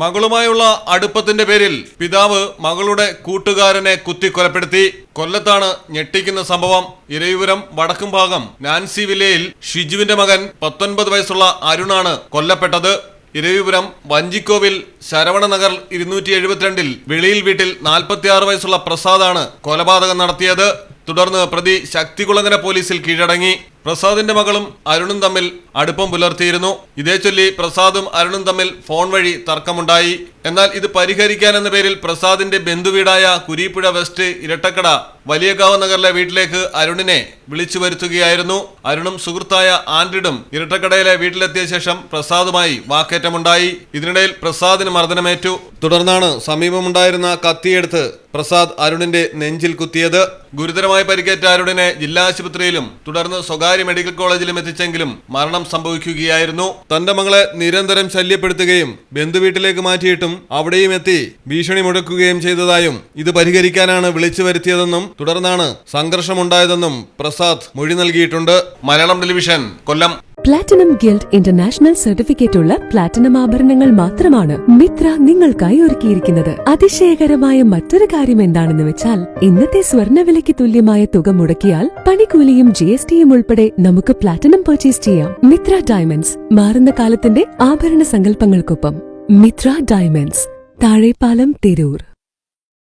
മകളുമായുള്ള അടുപ്പത്തിന്റെ പേരിൽ പിതാവ് മകളുടെ കൂട്ടുകാരനെ കുത്തിക്കൊലപ്പെടുത്തി. കൊല്ലത്താണ് ഞെട്ടിക്കുന്ന സംഭവം. ഇരയൂരം വടക്കും ഭാഗം നാൻസി വില്ലയിൽ ഷിജുവിന്റെ മകൻ പത്തൊൻപത് വയസ്സുള്ള അരുണാണ് കൊല്ലപ്പെട്ടത്. ഇരവിപുരം വഞ്ചിക്കോവിൽ ശരവണനഗർ ഇരുന്നൂറ്റി എഴുപത്തിരണ്ടിൽ വെളിയിൽ വീട്ടിൽ നാൽപ്പത്തിയാറ് വയസ്സുള്ള പ്രസാദാണ് കൊലപാതകം നടത്തിയത്. തുടർന്ന് പ്രതി ശക്തികുളങ്ങര പോലീസിൽ കീഴടങ്ങി. പ്രസാദിന്റെ മകളും അരുണും തമ്മിൽ അടുപ്പം പുലർത്തിയിരുന്നു. ഇതേ ചൊല്ലി പ്രസാദും അരുണും തമ്മിൽ ഫോൺ വഴി തർക്കമുണ്ടായി. എന്നാൽ ഇത് പരിഹരിക്കാൻ എന്ന പേരിൽ പ്രസാദിന്റെ ബന്ധുവീടായ കുരീപ്പുഴ വെസ്റ്റ് ഇരട്ടക്കട വലിയകാവ് നഗറിലെ വീട്ടിലേക്ക് അരുണിനെ വിളിച്ചു വരുത്തുകയായിരുന്നു. അരുണും സുഹൃത്തായ ആൻഡ്രിഡും ഇരട്ടക്കടയിലെ വീട്ടിലെത്തിയ ശേഷം പ്രസാദുമായി വാക്കേറ്റമുണ്ടായി. ഇതിനിടയിൽ പ്രസാദിന് മർദ്ദനമേറ്റു. തുടർന്നാണ് സമീപമുണ്ടായിരുന്ന കത്തിയെടുത്ത് പ്രസാദ് അരുണിന്റെ നെഞ്ചിൽ കുത്തിയത്. ഗുരുതരമായി പരിക്കേറ്റ അരുണിനെ ജില്ലാ ആശുപത്രിയിലും തുടർന്ന് സ്വകാര്യ മെഡിക്കൽ കോളേജിലും എത്തിച്ചെങ്കിലും മരണം സംഭവിക്കുകയായിരുന്നു. തന്റെ മകളെ നിരന്തരം ശല്യപ്പെടുത്തുകയും ബന്ധുവീട്ടിലേക്ക് മാറ്റിയിട്ടും അവിടെയും എത്തി ഭീഷണി മുടക്കുകയും ചെയ്തതായും ഇത് പരിഹരിക്കാനാണ് വിളിച്ചു വരുത്തിയതെന്നും തുടർന്നാണ് സംഘർഷമുണ്ടായതെന്നും പ്രസാദ് മൊഴി നൽകിയിട്ടുണ്ട്. Malayalam television Kollam. Platinum guild international certificate ഉള്ള പ്ലാറ്റിനം ആഭരണങ്ങൾ മാത്രമാണ് മിത്ര നിങ്ങൾക്കായി ഒരുക്കിയിരിക്കുന്നത്. അതിശയകരമായ മറ്റൊരു കാര്യം എന്താണെന്ന് വെച്ചാൽ ഇന്നത്തെ സ്വർണവിലയ്ക്ക് തുല്യമായ തുക മുടക്കിയാൽ പണിക്കൂലിയും ജി എസ് ടിയും ഉൾപ്പെടെ നമുക്ക് പ്ലാറ്റിനം പർച്ചേസ് ചെയ്യാം. മിത്ര ഡയമണ്ട്സ് മാറുന്ന കാലത്തിന്റെ ആഭരണ സങ്കല്പങ്ങൾക്കൊപ്പം. മിത്ര ഡയമണ്ട്സ് താഴെപ്പാലം തിരൂർ.